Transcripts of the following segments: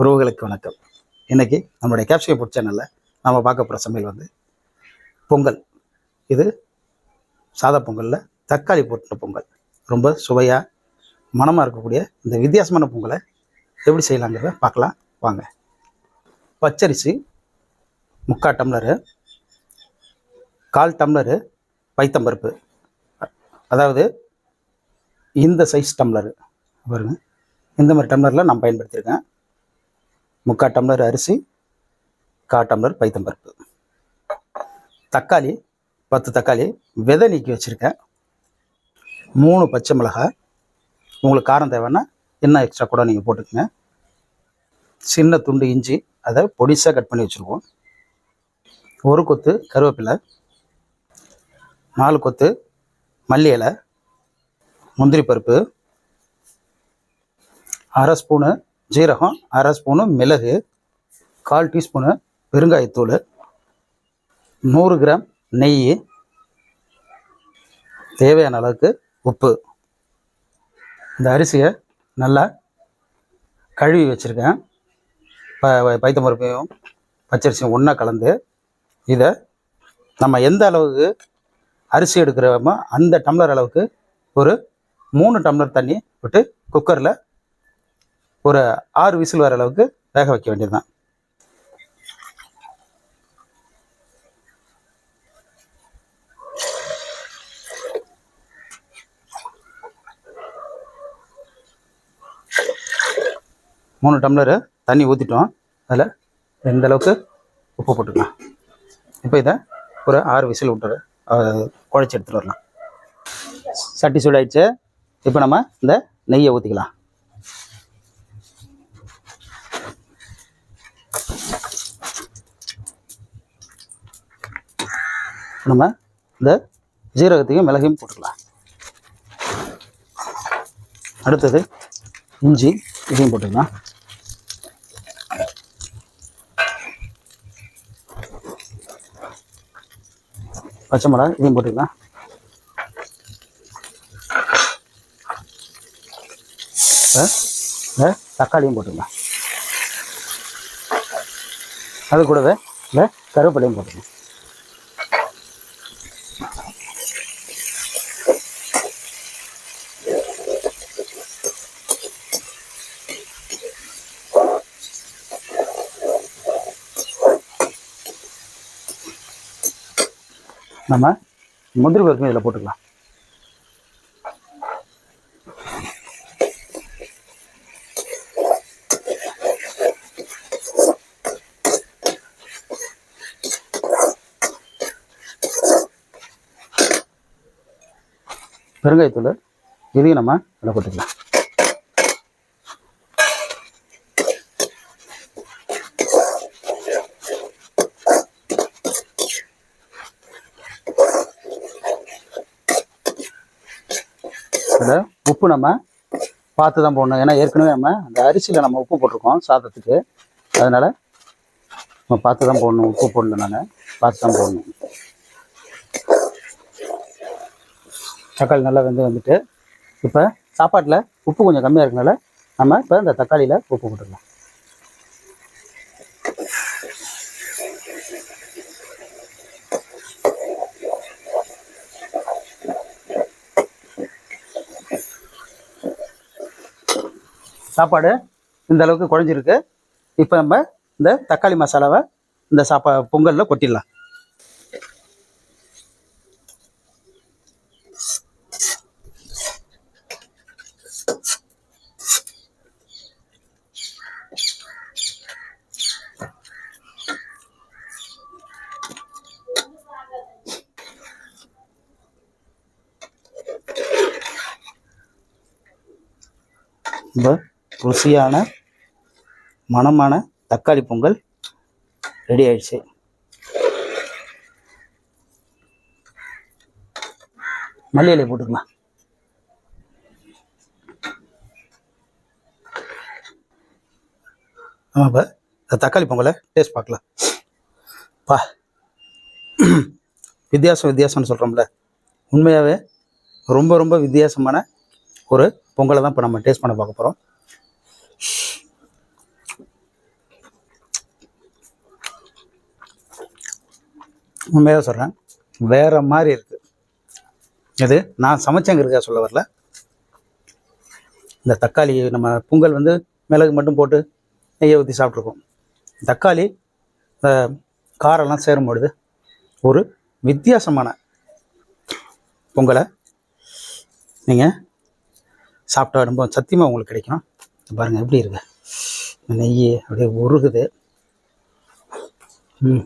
உறவுகளுக்கு வணக்கம். இன்னைக்கு நம்மளுடைய கேப்சிகம் புட் சேனலில் நம்ம பார்க்க போகிற சமையல் வந்து பொங்கல். இது சாதா பொங்கலில் தக்காளி போட்ட பொங்கல். ரொம்ப சுவையாக மணமாக இருக்கக்கூடிய இந்த வித்தியாசமான பொங்கலை எப்படி செய்யலாங்கிறத பார்க்கலாம். வாங்க. பச்சரிசி முக்கால் டம்ளரு கால் டம்ளரு பைத்தம்பருப்பு அதாவது இந்த சைஸ் டம்ளரு. பாருங்க. இந்த மாதிரி டம்ளரில் நான் பயன்படுத்தியிருக்கேன். முக்கால் டம்ளர் அரிசி கால் டம்ளர் பைத்தம்பருப்பு தக்காளி பத்து தக்காளி விதை நீக்கி வச்சுருக்கேன். மூணு பச்சை மிளகாய் உங்களுக்கு காரம் தேவைன்னா இன்னும் எக்ஸ்ட்ரா கூட நீங்கள் போட்டுக்கங்க. சின்ன துண்டு இஞ்சி அதை பொடிசாக கட் பண்ணி வச்சுருக்கோம் ஒரு கொத்து கருவேப்பிலை நாலு கொத்து மல்லி இலை முந்திரி பருப்பு அரை ஸ்பூனு ஜீரகம் அரை ஸ்பூனு மிளகு கால் டீஸ்பூனு பெருங்காயத்தூள் நூறு கிராம் நெய் தேவையான அளவுக்கு உப்பு. இந்த அரிசியை நல்லா கழுவி வச்சுருக்கேன். ப பைத்தம்பருப்பையும் பச்சரிசியும் ஒன்றா கலந்து இதை நம்ம எந்த அளவுக்கு அரிசி எடுக்கிறோமோ அந்த டம்ளர் அளவுக்கு ஒரு மூணு டம்ளர் தண்ணி விட்டு குக்கரில் ஒரு ஆறு விசில் வர அளவுக்கு வேக வைக்க வேண்டியதுதான். மூணு டம்ளரு தண்ணி ஊற்றிட்டோம் அதில் எந்த அளவுக்கு உப்பு போட்டுக்கலாம். இப்போ இதை ஒரு ஆறு விசில் விட்டுரு குழச்சி எடுத்துகிட்டு வரலாம். சட்டி சூடாயிடுச்சு. இப்போ நம்ம இந்த நெய்யை ஊற்றிக்கலாம் நம்ம இந்த ஜீரகத்தையும் மிளகையும் போட்டுக்கலாம். அடுத்தது இஞ்சி இதையும் போட்டுக்கலாம். பச்சை மிளகா இதையும் போட்டுக்கலாம். இந்த தக்காளியும் போட்டுக்கலாம். அது கூடவே இந்த கருவேப்பிலையும் போட்டுக்கலாம். நம்ம முந்திரி பருப்பு இதில் போட்டுக்கலாம். பெருங்காயத்தூள் இதையும் நம்ம இதில் போட்டுக்கலாம். இதில் உப்பு நம்ம பார்த்து தான் போடணும். ஏன்னா ஏற்கனவே நம்ம அந்த அரிசியில் நம்ம உப்பு போட்டிருக்கோம் சாதத்துக்கு. அதனால் நம்ம பார்த்து தான் போடணும். உப்பு போடல நான். பார்த்து தான் போடணும். தக்காளி நல்லா வெந்து வந்துட்டு இப்போ சாப்பாட்டில் உப்பு கொஞ்சம் கம்மியாக இருக்கனால நம்ம இப்போ இந்த தக்காளியில் உப்பு போட்டுக்கலாம். சாப்பாடு இந்த அளவுக்கு குழஞ்சிருக்கு இப்போ நம்ம இந்த தக்காளி மசாலாவை இந்த சாப்பா பொங்கலில் கொட்டிடலாம். ரொம்ப ருசியான மணமான தக்காளி பொங்கல் ரெடி ஆயிடுச்சு. மல்லி இலை போட்டுக்கலாம். ஆமாம் இப்போ இந்த தக்காளி பொங்கலை டேஸ்ட் பார்க்கலாம். பா. வித்தியாசம் வித்தியாசம்னு சொல்கிறோம்ல உண்மையாகவே ரொம்ப ரொம்ப வித்தியாசமான ஒரு பொங்கலை தான் இப்போ நம்ம டேஸ்ட் பண்ண பார்க்க போகிறோம் உண்மையாக சொல்கிறேன் வேறு மாதிரி இருக்குது இது நான் சமைச்சங்கிறதுக்காக சொல்ல வரல. இந்த தக்காளி நம்ம பொங்கல் வந்து மிளகு மட்டும் போட்டு நெய்யை ஊற்றி சாப்பிட்ருக்கோம் தக்காளி இந்த காரெல்லாம் சேரும் பொழுது ஒரு வித்தியாசமான பொங்கலை நீங்கள் சாப்பிட்டா ரொம்ப சத்தியமாக உங்களுக்கு கிடைக்கும் பாருங்கள் எப்படி இருக்கு? இந்த நெய் அப்படியே உருகுது. ம்.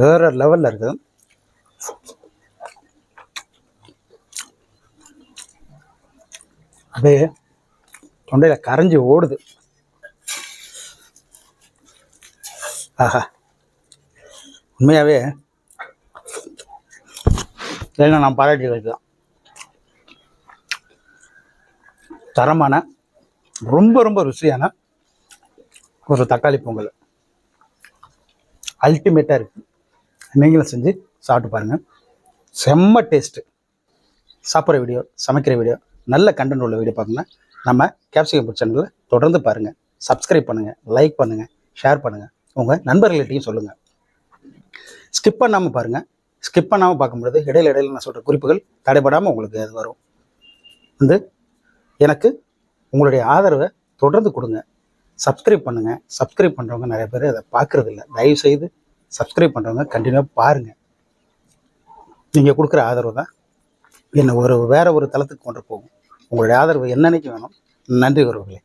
வேற லெவலில் இருக்குது. அப்படியே தொண்டையில் கரைஞ்சி ஓடுது. ஆஹா. உண்மையாகவே இல்லைன்னா நான் பாராட்டி வைக்கலாம். தரமான ரொம்ப ரொம்ப ருசியான ஒரு தக்காளி பொங்கல். அல்டிமேட்டாக இருக்குது நீங்களும் செஞ்சு சாப்பிட்டு பாருங்கள் செம்ம டேஸ்ட்டு சாப்பிட்ற வீடியோ சமைக்கிற வீடியோ நல்ல கண்டென்ட் உள்ள வீடியோ பார்க்கணும்னா நம்ம கேப்சிகம் சேனலில் தொடர்ந்து பாருங்கள் சப்ஸ்கிரைப் பண்ணுங்கள் லைக் பண்ணுங்கள் ஷேர் பண்ணுங்கள் உங்கள் நண்பர்கள்ட்டையும் சொல்லுங்கள் ஸ்கிப் பண்ணாமல் பாருங்கள் ஸ்கிப் பண்ணாமல் பார்க்கும்பொழுது இடையில இடையில நான் சொல்கிற குறிப்புகள் தடைபடாமல் உங்களுக்கு அது வரும். வந்து எனக்கு உங்களுடைய ஆதரவை தொடர்ந்து கொடுங்க. சப்ஸ்கிரைப் பண்ணுங்கள் சப்ஸ்கிரைப் பண்ணுறவங்க நிறைய பேர் அதை பார்க்குறதில்ல. தயவுசெய்து தயவு செய்து சப்ஸ்கிரைப் பண்ணுறவங்க கண்டினியூவாக பாருங்கள் நீங்கள் கொடுக்குற ஆதரவு தான். என்னை ஒரு வேற ஒரு தளத்துக்கு கொண்டு போகும். உங்களுடைய ஆதரவு என்னன்னைக்கு வேணும்? நன்றி உறவுகளே